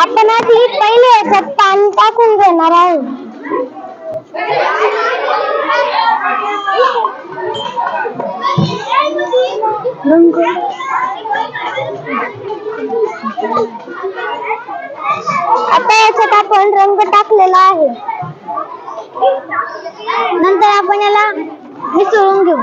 आपण आधी पहिले याच्यात पाणी टाकून घेणार आहोत आता याच्यात आपण रंग टाकलेला आहे. नंतर आपण याला मिसळून घेऊ.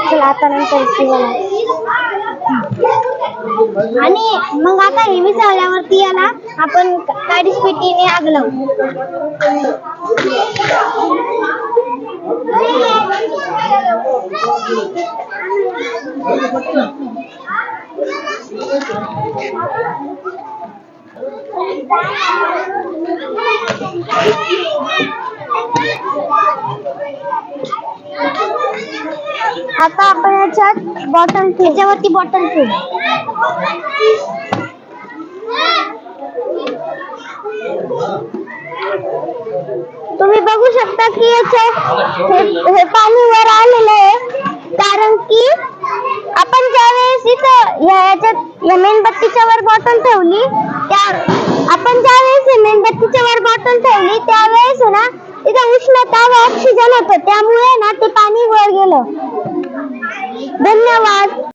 चला आता नंतर आणि मग आता हे मिसळल्यावरती याला आपण काडीस पेटीने आग लावू आता आपण याच्यात बॉटल याच्यावरती बॉटल ठेवू. तुम्ही बघू शकता की याच्यात हे, पाणी वर आलेलं आहे. कारण की आपण ज्या वेळेस इथं या याच्यात या मेणबत्तीच्या वर बॉटल ठेवली त्या आपण ज्या वेळेस मेणबत्तीच्या वर बॉटल ठेवली त्यावेळेस ना तिथे उष्णता व ऑक्सिजन होतं. त्यामुळे ना ते पाणी वर गेलं. धन्यवाद.